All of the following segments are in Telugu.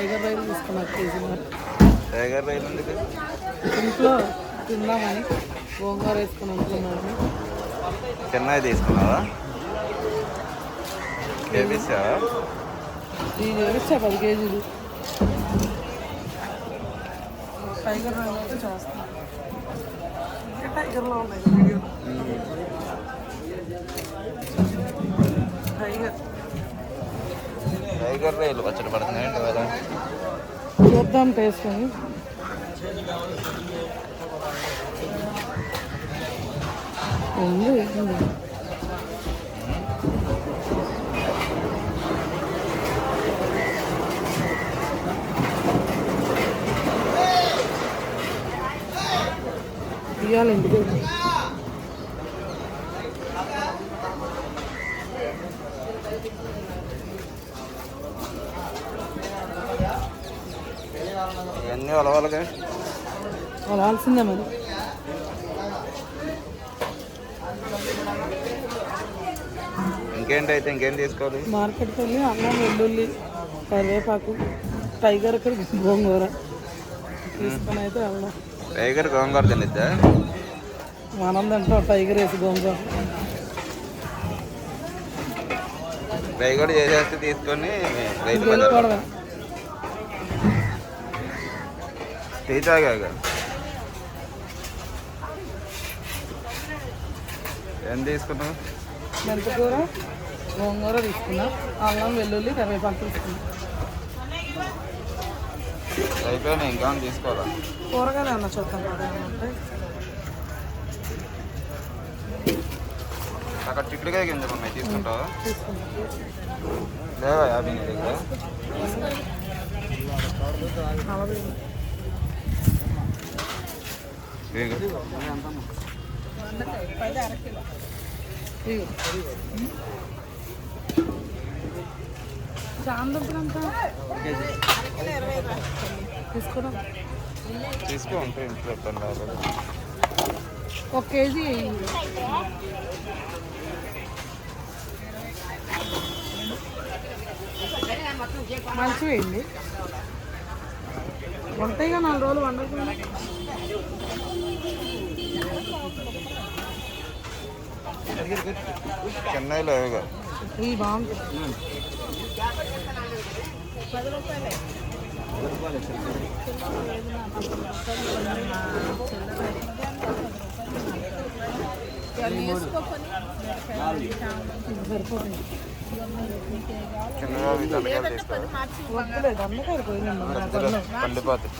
టైగర్ రైలు తీసుకున్నా కేజీ టైగర్ రైలు ఇంట్లో తిందామని గోంగూర వేసుకుని అనుకున్నాను చెన్నై తీసుకున్నావా? కేబీసా ఇది ఇచ్చా పది కేజీలు. టైగర్ రైలు అయితే చేస్తాను టైగర్లో ఉన్నాయి. వీడియో టైగర్ రైలు పచ్చడి పడుతున్నాయి ఏంటి కదా చూద్దాం టేస్ట్ అని ఉంది ఇవ్వాలి ఇంటికి రావాల్సిందే మరి. ఇంకేంటి అయితే ఇంకేం తీసుకోవాలి? మార్కెట్కి వెళ్ళి అన్నం వెల్లుల్లి కరివేపాకు టైగర్ ఇక్కడ గోంగూర తీసుకొని అయితే వెళ్దాం. టైగర్ గోంగూర తినిద్దా? మనం తింటాం టైగర్ వేసి గోంగూర. టైగర్ చేసేస్తే తీసుకొని రైతు టీ తాగాక ఏం తీసుకున్నావు? మెంతకూర గోంగూర తీసుకున్నా. అల్లం వెల్లుల్లి కరివేపాకు తీసుకున్నా. అయిపోయినాయి ఇంకా తీసుకోవాలా? కూరగాయలు ఏమన్నా చూద్దాం అక్కడ చిక్కుడుకాయ గింజలు ఉన్నాయి తీసుకుంటావా? తీసుకుంటాం లేవా యాభై నీ దగ్గర. ఇదిగో. అంత తీసుకున్నాం తీసుకో ఉంటే ఇంట్లో ఒక కేజీ వేయండి. మంచి వేయండి ఉంటాయిగా నాలుగు రోజులు వండకుండా వద్దులేదు దొండకాయలు పోయినాం వద్దులే, పండిపోతాయి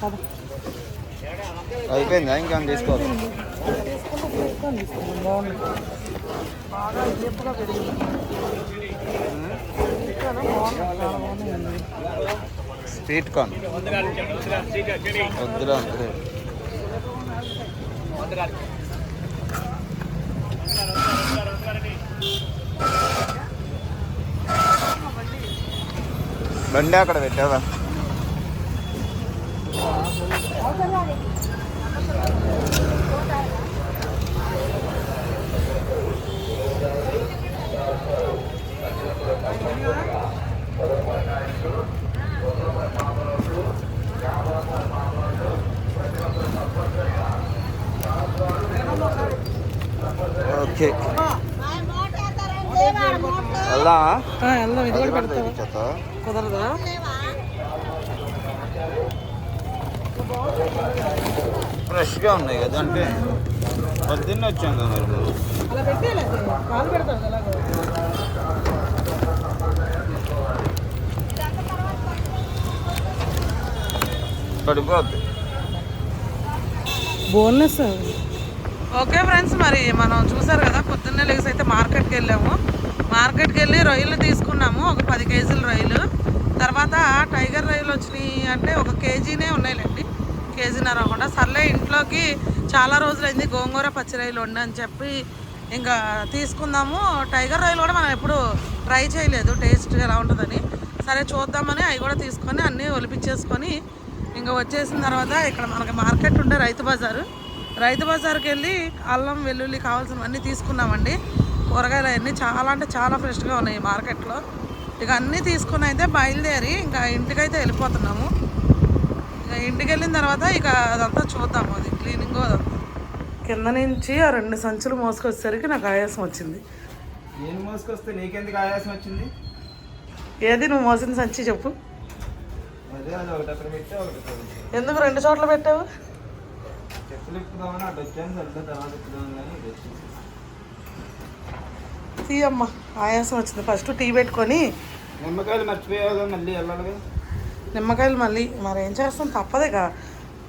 కదా. అయిపోయిందా? ఇంకా తీసుకోవాలి? Sweet corn. వద్దురా. బండి అక్కడ పెట్టావా? ఓకే. వెళ్దామా? కుదరదా? ఫ్రెష్గా ఉన్నాయి కదా అంటే పొద్దున్నే వచ్చాం కదా మరి. పడిపోద్ది. బోన్లెస్ ఓకే ఫ్రెండ్స్ మరి మనం చూసారు కదా పొద్దున్నే లేసి అయితే మార్కెట్కి వెళ్ళాము. మార్కెట్కి వెళ్ళి రొయ్యలు తీసుకున్నాము ఒక పది కేజీల రొయ్యలు. తర్వాత టైగర్ రొయ్యలు వచ్చినాయి అంటే ఒక కేజీనే ఉన్నాయిలేండి. కేజీన్నర కూడా సర్లే ఇంట్లోకి చాలా రోజులైంది గోంగూర పచ్చి రొయ్యలు వండి అని చెప్పి ఇంకా తీసుకుందాము. టైగర్ రొయ్యలు కూడా మనం ఎప్పుడు ట్రై చేయలేదు టేస్ట్ ఎలా ఉంటుందని. సరే చూద్దామని అవి కూడా తీసుకొని అన్నీ ఒలిపించేసుకొని ఇంకా వచ్చేసిన తర్వాత ఇక్కడ మనకి మార్కెట్ ఉండే రైతు బజారు. రైతు బజార్కి వెళ్ళి అల్లం వెల్లుల్లి కావాల్సినవన్నీ తీసుకున్నామండి. కూరగాయలు అవన్నీ చాలా అంటే చాలా ఫ్రెష్గా ఉన్నాయి మార్కెట్లో. ఇక అన్నీ తీసుకుని అయితే బయలుదేరి ఇంకా ఇంటికైతే వెళ్ళిపోతున్నాము. ఇక ఇంటికి వెళ్ళిన తర్వాత ఇక అదంతా చూద్దాము అది క్లీనింగ్ అదంతా. కింద నుంచి ఆ రెండు సంచులు మోసుకొచ్చేసరికి నాకు ఆయాసం వచ్చింది. నేను మోసుకొస్తే నీకెందుకు ఆయాసం వచ్చింది? ఏది నువ్వు మోసిన సంచి చెప్పు. ఎందుకు రెండు చోట్ల పెట్టావు? చెప్పులు ఇప్పుదామని అటు వచ్చాను సరిగ్గా తర్వాత ఇప్పుదామని కానీ ఇది. వచ్చేసి తీయమ్మ ఆయాసం వచ్చింది. ఫస్ట్ టీ పెట్టుకొని నిమ్మకాయలు మర్చిపోయావు మళ్ళీ వెళ్ళాలి నిమ్మకాయలు మళ్ళీ మరి ఏం చేస్తాం? తప్పదేగా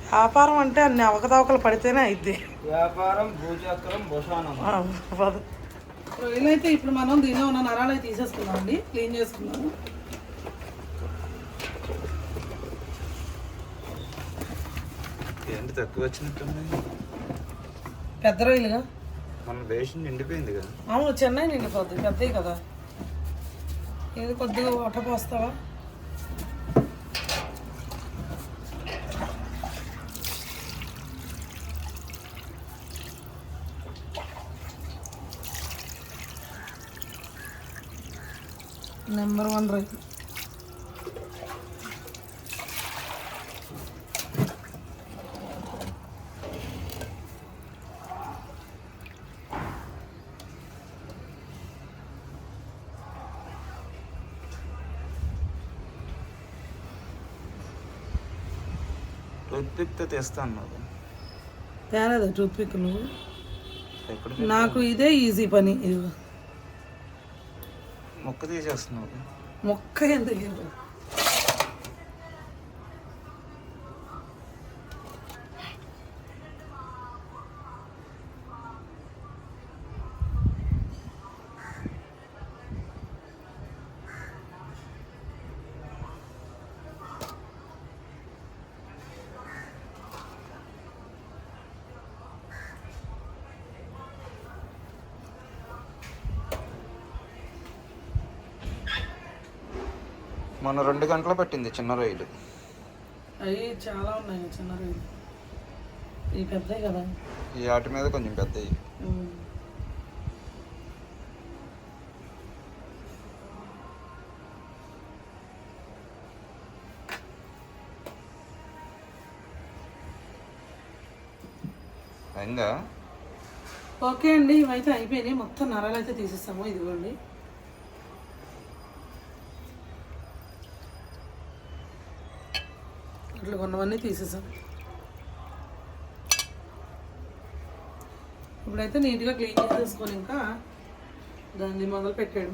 వ్యాపారం అంటే అన్ని అవకతవకలు పడితేనే అయిద్ది. వ్యాపారం భూచక్రం భూషానం రొయ్యలు అయితే ఇప్పుడు మనం దీనిలో ఉన్న నరాలు తీసేసుకున్నాం అండి క్లీన్ చేసుకున్నాము ఏంటి తక్కువ వచ్చినట్టుంది పెద్ద రొయ్యలుగా మన దేశం నిండిపోయింది కదా అవును చెన్నై నిండిపోద్ది పెద్దవి కదా. ఏది కొద్దిగా వాటర్ పోస్తావా నెంబర్ వన్ రైతు టూత్పిక్తో తెస్తా అన్నావు. తేలేదా టూత్ పిక్ నువ్వు నాకు ఇదే ఈజీ పని. మొక్క తీసేస్తున్నావు. మొక్క ఎందుకు మొన్న రెండు గంటలు పట్టింది చిన్న రైలు. అవి చాలా ఉన్నాయి చిన్న రొయ్యలు ఇవి పెద్దవి కదా? ఈ ఆటి మీద కొంచెం పెద్దవి. అయిందా? ఓకే అండి ఇవైతే అయిపోయినాయి. మొత్తం నరాలు అయితే తీసేస్తాము ఇదిగోండి. ఇట్లా కొన్నవన్నీ తీసేసాం. ఇప్పుడైతే నీట్గా క్లీన్ చేసేసుకొని ఇంకా దాన్ని మొదలు పెట్టాడు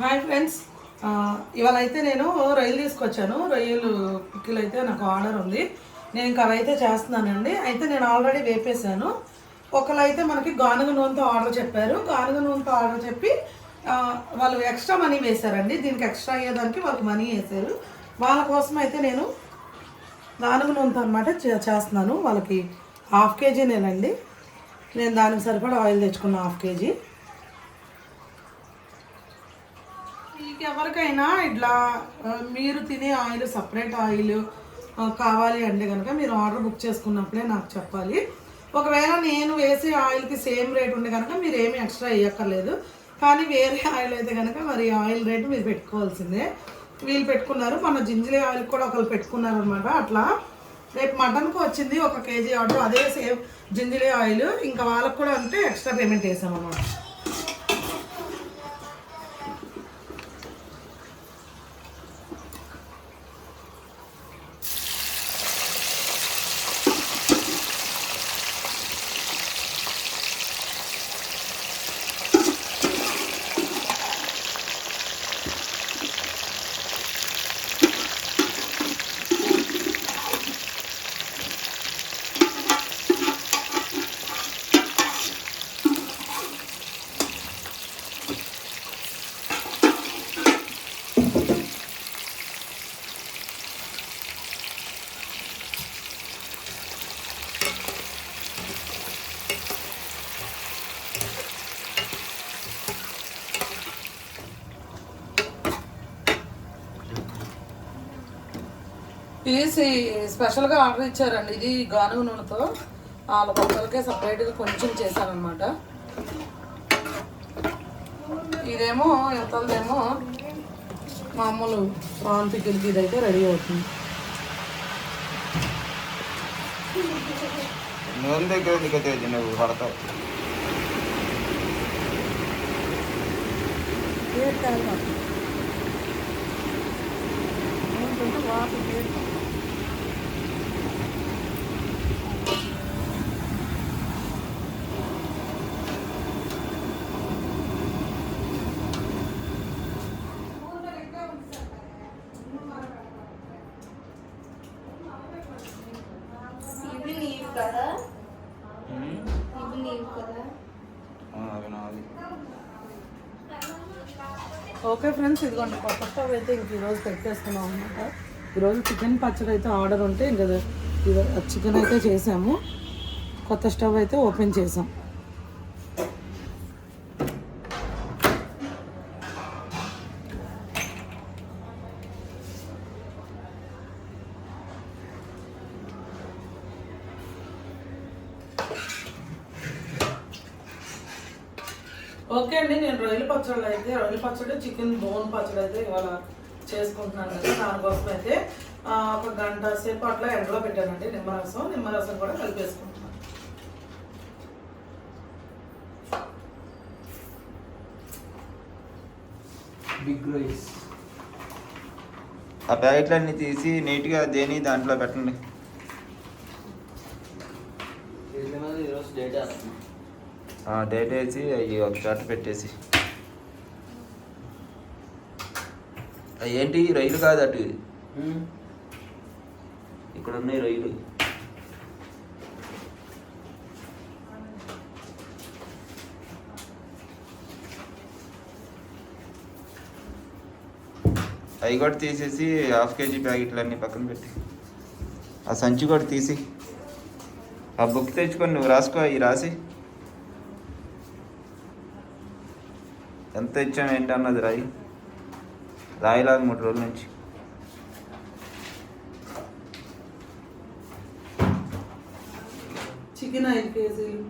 హాయ్ ఫ్రెండ్స్. ఇవాళ అయితే నేను రొయ్యలు తీసుకొచ్చాను. రొయ్యలు పిక్కిలు అయితే నాకు ఆర్డర్ ఉంది. నేను ఇంకా అవైతే చేస్తున్నానండి. అయితే నేను ఆల్రెడీ వేపేశాను. ఒకళ్ళు అయితే మనకి గానుగ నూనెతో ఆర్డర్ చెప్పారు. గానుగ నూనెతో ఆర్డర్ చెప్పి వాళ్ళు ఎక్స్ట్రా మనీ వేశారండి. దీనికి ఎక్స్ట్రా అయ్యేదానికి వాళ్ళకి మనీ వేశారు. వాళ్ళ కోసం అయితే నేను గానుగ నూనెతో అనమాట చేస్తున్నాను. వాళ్ళకి హాఫ్ కేజీ నేనండి. నేను దానికి సరిపడా ఆయిల్ తెచ్చుకున్నాను హాఫ్ కేజీ మీకు ఎవరికైనా ఇట్లా మీరు తినే ఆయిల్ సపరేట్ ఆయిల్ కావాలి అంటే కనుక మీరు ఆర్డర్ బుక్ చేసుకున్నప్పుడే నాకు చెప్పాలి. ఒకవేళ నేను వేసే ఆయిల్కి సేమ్ రేట్ ఉండే కనుక మీరు ఏమీ ఎక్స్ట్రా వేయక్కర్లేదు కానీ వేరే ఆయిల్ అయితే కనుక మరి ఆయిల్ రేట్ మీరు పెట్టుకోవాల్సిందే. వీళ్ళు పెట్టుకున్నారు మన జింజలే ఆయిల్ కూడా ఒకరు పెట్టుకున్నారు అనమాట అట్లా రేపు మటన్కి వచ్చింది ఒక కేజీ ఆర్డర్ అదే సేమ్ జింజలీ ఆయిల్. ఇంకా వాళ్ళకి కూడా అంటే ఎక్స్ట్రా పేమెంట్ వేసామన్నమాట. ఇది స్పెషల్గా ఆర్డర్ ఇచ్చారండి ఇది గానుగ నూనెతో. వాళ్ళ ఒక్కరికే సపరేట్గా కొంచెం చేశారనమాట ఇదేమో ఎంతదేమో మామూలు ప్రాన్ పికిల్కి ఇదైతే రెడీ అవుతుంది. నూనె దగ్గర దిగతే నువ్వు పడతావు. ఇవి నీవు కదా ఉమ్. ఇవి నీవు కదా ఆ, అవి నాది ఓకే ఫ్రెండ్స్ ఇదిగోండి కొత్త స్టవ్ అయితే ఇంక ఈరోజు పెట్టేసుకున్నాం అనమాట ఈరోజు చికెన్ పచ్చడి అయితే ఆర్డర్ ఉంటే ఇంకా చికెన్ అయితే చేసాము. కొత్త స్టవ్ అయితే ఓపెన్ చేసాం. ఓకే అండి నేను రొయ్యల పచ్చళ్ళు అయితే రొయ్యల పచ్చడి చికెన్ బోన్ పచ్చడి అయితే ఇవాళ చేసుకుంటున్నాను కదా దానికోసం అయితే ఆ, ఒక గంట సేపు అట్లా ఎండలో పెట్టానండి నిమ్మరసం నిమ్మరసం కూడా కలిపేసుకుంటున్నాను. బిగ్ రైస్ ఆ ప్యాకెట్లన్నీ తీసి నీట్గా దేని దాంట్లో పెట్టండి. ఈరోజు డేట్ వేసి అవి ఒక చోట పెట్టేసి. అవి ఏంటి రైలు కాదు అటు ఇక్కడ ఉన్నాయి రైలు. అవి కూడా తీసేసి హాఫ్ కేజీ ప్యాకెట్లు అన్నీ పక్కన పెట్టి. ఆ సంచి కూడా తీసి. ఆ బుక్ తెచ్చుకొని నువ్వు రాసుకో అవి రాసి. ఎంత ఇచ్చాం ఏంటి అన్నది రాయి. రాయిలాగా మూడు రోజుల నుంచి. చికెన్ ఐదు కేజీలు.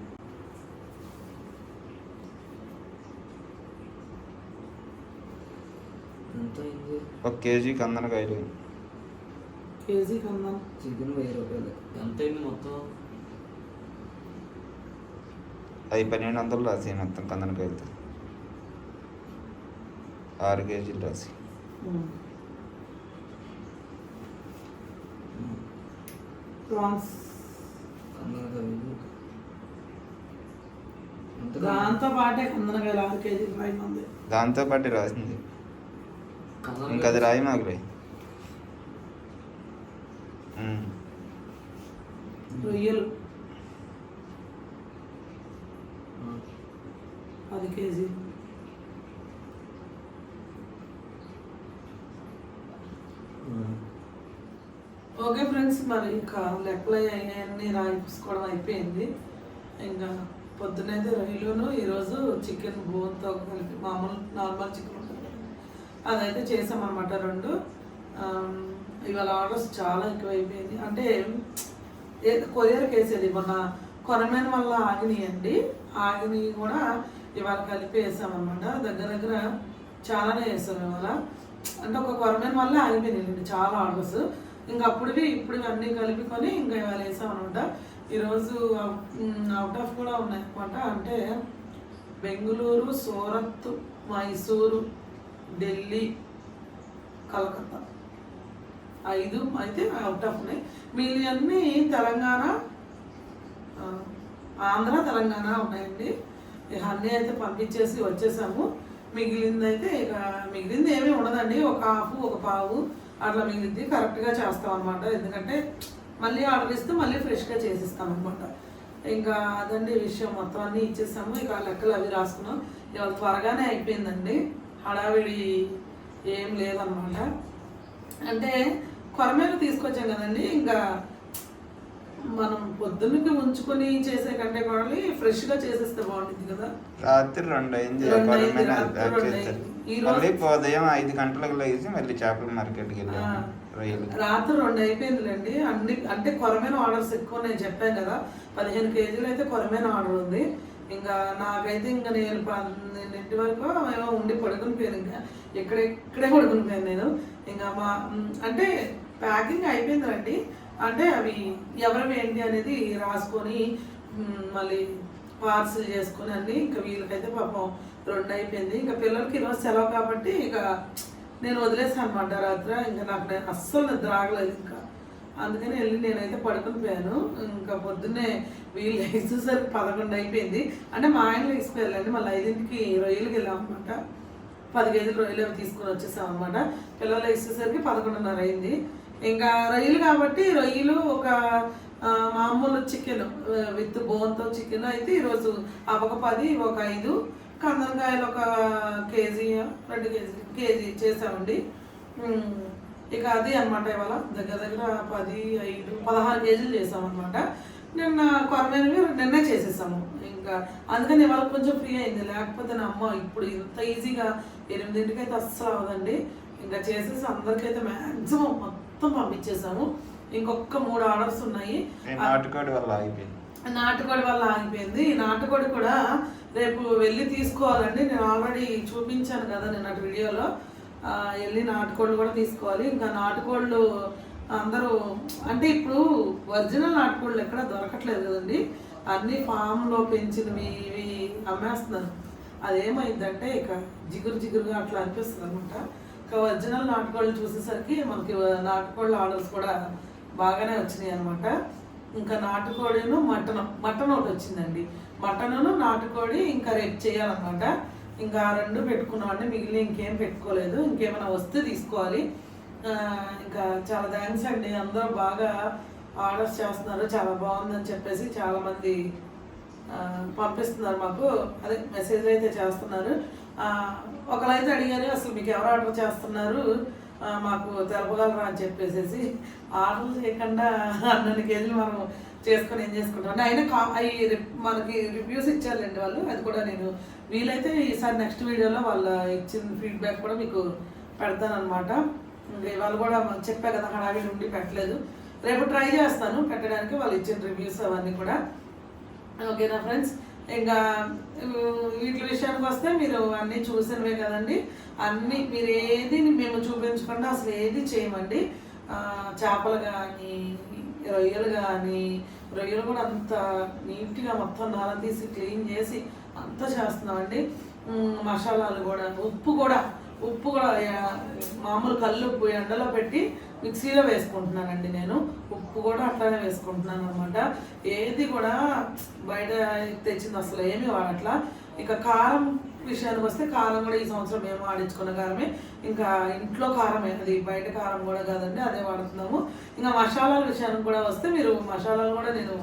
ఎంత అయింది? ఒక కేజీ కందనకాయలు కేజీ కన్నా చికెన్ వెయ్యి రూపాయలు. ఎంత అయింది మొత్తం? అవి పన్నెండు వందలు రాసి మొత్తం కందనకాయలతో ఆరు కేజీలు రాసి ప్రాన్స్. దాంతో పాటే కందనకాయలు ఆరు కేజీలు ఉంది దాంతో పాటు రాసింది. ఇంకా అది రాయి మాకులే ఉమ్. రొయ్యలు. పది కేజీ ఓకే ఫ్రెండ్స్ మరి ఇంకా లెక్కలు అన్నీ రాయించుకోవడం అయిపోయింది. ఇంకా పొద్దునైతే రొయ్యలును ఈరోజు చికెన్ బోన్తో కలిపి మామూలు నార్మల్ చికెన్ ఉంటుంది అదైతే చేసామన్నమాట రెండు. ఇవాళ ఆర్డర్స్ చాలా ఎక్కువైపోయింది. అంటే ఏదో కొరియర్ కేసేది మొన్న కొరమైన వల్ల ఆగినాయండి ఆగినవి కూడా ఇవాళ కలిపి వేసామన్నమాట. దగ్గర దగ్గర చాలానే వేసాం ఇవాళ. అంటే ఒక కొరమైన వల్ల ఆగిపోయినాయండి చాలా ఆర్డర్స్ ఇంకా అప్పుడువి ఇప్పుడు అన్నీ కలుపుకొని ఇంకా ఇవాళ వేసామన్నమాట. ఈరోజు అవుట్ ఆఫ్ కూడా ఉన్నాయన్నమాట. అంటే బెంగళూరు సూరత్ మైసూరు ఢిల్లీ కలకత్తా. ఐదు అయితే అవుట్ ఆఫ్ ఉన్నాయి. మిగిలిన తెలంగాణ ఆంధ్ర తెలంగాణ ఉన్నాయండి. అన్నీ అయితే పంపించేసి వచ్చేసాము. మిగిలింది అయితే ఇక మిగిలింది ఏమీ ఉండదండి. ఒక హాఫ్ ఒక పావు అట్లా మిగిలింది కరెక్ట్గా చేస్తాం అనమాట ఎందుకంటే మళ్ళీ ఆర్డర్ ఇస్తే మళ్ళీ ఫ్రెష్గా చేసిస్తాం అనమాట ఇంకా అదండి విషయం. మొత్తం అన్నీ ఇచ్చేసాము. ఇక లెక్కలు అవి రాసుకున్నాం. ఇవాళ త్వరగానే అయిపోయిందండి. హడావిడి ఏం లేదనమాట అంటే కొరమేర తీసుకొచ్చాం కదండి. ఇంకా మనం పొద్దున్నకి ఉంచుకొని చేసే కంటే కూడా ఫ్రెష్గా చేసేస్తే బాగుంటుంది కదా. రాత్రి రెండు అయింది మళ్ళీ ఉదయం ఐదు గంటలకు లేచి మళ్ళీ చేపల మార్కెట్కి వెళ్ళాము రాత్రి రెండు అయిపోయిందిలేండి. అన్ని అంటే కొరమైన ఆర్డర్స్ ఎక్కువ నేను చెప్పాను కదా. పదిహేను కేజీలు అయితే కొరమైన ఆర్డర్ ఉంది. ఇంకా నాకైతే ఇంకా నేను పన్నెండింటి వరకు ఏమో ఉండి పడుకుని పోయాను ఇంకా. ఇక్కడ ఇక్కడే పడుకుని పోయాను నేను. ఇంకా మా మ్, అంటే ప్యాకింగ్ అయిపోయిందండి అంటే అవి ఎవరివి ఏంటి అనేది రాసుకొని మళ్ళీ పార్సల్ చేసుకొని అన్ని ఇంకా వీళ్ళకైతే పాపం రెండు అయిపోయింది. ఇంకా పిల్లలకి ఈరోజు సెలవు కాబట్టి ఇక నేను వదిలేసాను అనమాట రాత్రి. ఇంకా నాకు నేను అస్సలు నిద్ర ఆగలేదు ఇంకా. అందుకని వెళ్ళి నేనైతే పడుకుని పోయాను. ఇంకా పొద్దున్నే వీళ్ళు వేసేసరికి పదకొండు అయిపోయింది. అంటే మా ఆయన వేసిపోయాలండి మళ్ళీ ఐదింటికి రొయ్యలకి వెళ్ళాం అనమాట పది కేజీలు రొయ్యలు అవి తీసుకొని వచ్చేసాం అనమాట పిల్లలు వేసేసరికి పదకొండున్నర అయింది. ఇంకా రొయ్యలు కాబట్టి రొయ్యలు ఒక మామూలు చికెన్ విత్ బోన్తో చికెన్ అయితే ఈరోజు ఒక పది ఒక ఐదు. కందనకాయలు ఒక కేజీ రెండు కేజీ కేజీ చేసామండి ఇక అది అనమాట ఇవాళ. దగ్గర దగ్గర పది ఐదు పదహారు కేజీలు చేసామన్నమాట నిన్న కొరమైనవి నిన్నే చేసేసాము. ఇంకా అందుకని ఇవాళ కొంచెం ఫ్రీ అయింది. లేకపోతే నా అమ్మ ఇప్పుడు ఇంత ఈజీగా ఎనిమిదింటికి అయితే అస్సలు అవదండి ఇంకా చేసేసి అందరికైతే మ్యాక్సిమం మొత్తం పంపించేసాము. ఇంకొక మూడు ఆర్డర్స్ ఉన్నాయి. నాటుకోడి వల్ల అయిపోయింది నాటుకోడి వల్ల ఆగిపోయింది. ఈ నాటుకోడి కూడా రేపు వెళ్ళి తీసుకోవాలండి. నేను ఆల్రెడీ చూపించాను కదా నిన్న వీడియోలో. వెళ్ళి నాటుకోళ్ళు కూడా తీసుకోవాలి. ఇంకా నాటుకోళ్ళు అందరూ అంటే ఇప్పుడు ఒరిజినల్ నాటుకోళ్ళు ఎక్కడ దొరకట్లేదు కదండి. అన్ని ఫామ్లో పెంచినవి ఇవి అమ్మేస్తున్నారు. అదేమైందంటే ఇక జిగురు జిగురుగా అట్లా అనిపిస్తుంది అనమాట ఇంకా ఒరిజినల్ నాటుకోళ్ళు చూసేసరికి మనకి నాటుకోళ్ళ ఆర్డర్స్ కూడా బాగానే వచ్చినాయి అనమాట ఇంకా నాటుకోడిను మటన్ మటన్ ఒకటి వచ్చిందండి. మటను నాటుకోడి ఇంకా రేపు చేయాలన్నమాట. ఇంకా ఆ రెండు పెట్టుకున్నామండి. మిగిలిన ఇంకేం పెట్టుకోలేదు. ఇంకేమైనా వస్తే తీసుకోవాలి. ఇంకా చాలా థ్యాంక్స్ అండి. అందరూ బాగా ఆర్డర్స్ చేస్తున్నారు. చాలా బాగుందని చెప్పేసి చాలామంది పంపిస్తున్నారు మాకు. అదే మెసేజ్ అయితే చేస్తున్నారు. ఒకరైతే అడిగారు అసలు మీకు ఎవరు ఆర్డర్ చేస్తున్నారు? మాకు తెలపగలరా? అని చెప్పేసి ఆర్డర్ చేయకుండా అన్నన్ని కేజీలు మనం చేసుకొని ఏం చేసుకుంటాం? అయినా కా అవి మనకి రివ్యూస్ ఇచ్చారులేండి వాళ్ళు. అది కూడా నేను వీలైతే ఈసారి నెక్స్ట్ వీడియోలో వాళ్ళ ఇచ్చిన ఫీడ్బ్యాక్ కూడా మీకు పెడతానమాట వాళ్ళు ఇవాళ కూడా చెప్పా కదా హడావిడి ఉండి పెట్టలేదు. రేపు ట్రై చేస్తాను పెట్టడానికి వాళ్ళు ఇచ్చిన రివ్యూస్ అవన్నీ కూడా. ఓకేనా ఫ్రెండ్స్? ఇంకా వీటి విషయానికి వస్తే మీరు అన్నీ చూసినవే కదండి. అన్నీ మీరు ఏది మేము చూపించకుండా అసలు ఏది చేయమండి. చేపలు కానీ రొయ్యలు కానీ రొయ్యలు కూడా అంత నీట్గా మొత్తం నార తీసి క్లీన్ చేసి అంతా చేస్తున్నామండి. మసాలాలు కూడా ఉప్పు కూడా ఉప్పు కూడా మామూలు కళ్ళు ఉప్పు ఎండలో పెట్టి మిక్సీలో వేసుకుంటున్నానండి నేను. ఉప్పు కూడా అట్లానే వేసుకుంటున్నాను అనమాట ఏది కూడా బయట తెచ్చింది అసలు ఏమీ వాడట్లా. ఇక కారం విషయానికి వస్తే కారం కూడా ఈ సంవత్సరం మేము ఆడించుకున్న కారమే. ఇంకా ఇంట్లో కారమే అది బయట కారం కూడా కాదండి అదే వాడుతున్నాము. ఇంకా మసాలాల విషయానికి కూడా వస్తే మీరు మసాలాలు కూడా నేను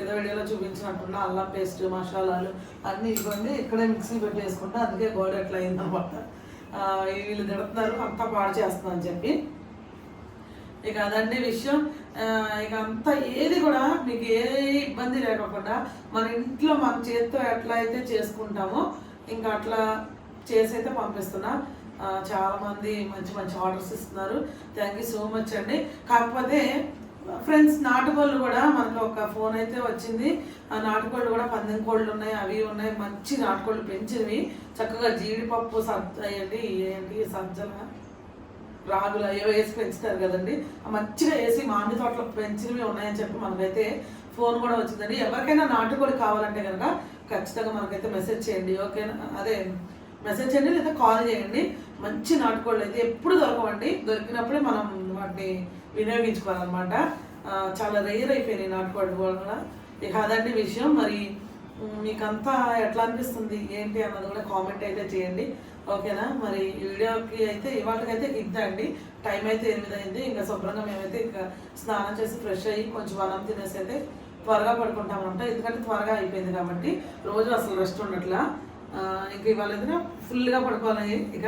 ఏదో వీడియోలో చూపించినట్టున్న అల్లం పేస్ట్ మసాలాలు అన్నీ ఇవ్వండి. ఇక్కడే మిక్సీ పెట్టి వేసుకుంటే అందుకే గోడ ఎట్లా అయిందన్నమాట వీళ్ళు తిడుతున్నారు అంతా పాడు చేస్తున్నా అని చెప్పి. ఇక అదండి విషయం. ఇక అంతా ఏది కూడా మీకు ఏ ఇబ్బంది లేకుండా మన ఇంట్లో మన చేతితో ఎట్లా అయితే చేసుకుంటామో ఇంకా అట్లా చేసి అయితే పంపిస్తున్నా. చాలామంది మంచి మంచి ఆర్డర్స్ ఇస్తున్నారు. థ్యాంక్ యూ సో మచ్ అండి. కాకపోతే ఫ్రెండ్స్ నాటుకోళ్ళు కూడా మనకు ఒక ఫోన్ అయితే వచ్చింది. ఆ నాటుకోళ్ళు కూడా పందెం కోళ్ళు ఉన్నాయి అవి ఉన్నాయి. మంచి నాటుకోళ్ళు పెంచినవి. చక్కగా జీడిపప్పు సజ్జ అయ్యండి ఏంటి సజ్జల రాగులు అయ్యో వేసి పెంచుతారు కదండి. మంచిగా వేసి మామిడి తోటలో పెంచినవి ఉన్నాయని చెప్పి మనకైతే ఫోన్ కూడా వచ్చిందండి. ఎవరికైనా నాటుకోడి కావాలంటే కనుక ఖచ్చితంగా మనకైతే మెసేజ్ చేయండి ఓకేనా? అదే మెసేజ్ చేయండి లేదా కాల్ చేయండి. మంచి నాటుకోళ్ళు అయితే ఎప్పుడు దొరకవండి. దొరికినప్పుడే మనం వాటిని వినియోగించుకోవాలన్నమాట. చాలా రేర్ అయిపోయినాయి నాటుకోవడం కూడా. ఇక అదండి విషయం. మరి మీకంతా ఎట్లా అనిపిస్తుంది ఏంటి అన్నది కూడా కామెంట్ అయితే చేయండి. ఓకేనా? మరి ఈ వీడియోకి అయితే ఇవాళకైతే ఇద్దండి. టైం అయితే ఎనిమిది అయింది ఇంకా శుభ్రంగా మేమైతే ఇంకా స్నానం చేసి ఫ్రెష్ అయ్యి కొంచెం అన్నం తినేసి అయితే త్వరగా పడుకుంటామంట. ఎందుకంటే త్వరగా అయిపోయింది కాబట్టి రోజు అసలు రెస్ట్ ఉండట్లా. ఇంకా ఇవాళ ఫుల్గా పడుకోవాలి ఇక.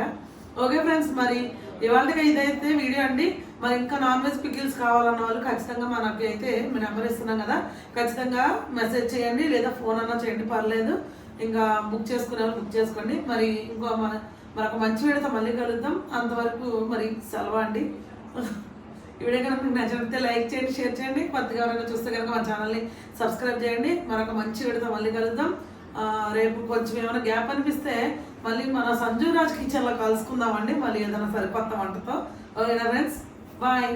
ఓకే ఫ్రెండ్స్ మరి ఇవాళకి ఇదైతే వీడియో అండి. మరి ఇంకా నాన్ వెజ్ పికిల్స్ కావాలన్న వాళ్ళు ఖచ్చితంగా మనకి అయితే మీ నెంబర్ ఇస్తున్నాం కదా. ఖచ్చితంగా మెసేజ్ చేయండి లేదా ఫోన్ అన్నా చేయండి పర్లేదు. ఇంకా బుక్ చేసుకునే వాళ్ళు బుక్ చేసుకోండి. మరి ఇంకో మన మరొక మంచి వీడియోతో మళ్ళీ కలుద్దాం. అంతవరకు మరి సెలవు అండి. ఈ వీడియో కనుక మీకు నచ్చినట్లయితే లైక్ చేయండి షేర్ చేయండి. కొత్తగా ఎవరైనా చూస్తే కనుక మా ఛానల్ని సబ్స్క్రైబ్ చేయండి. మరొక మంచి వీడియోతో మళ్ళీ కలుద్దాం. రేపు కొంచెం ఏమైనా గ్యాప్ అనిపిస్తే మళ్ళీ మన సంజు రాజ్ కిచెన్లో కలుసుకుందామండి. మళ్ళీ ఏదైనా సరికొత్త వంటతో. ఓకేనా ఫ్రెండ్స్ బాయ్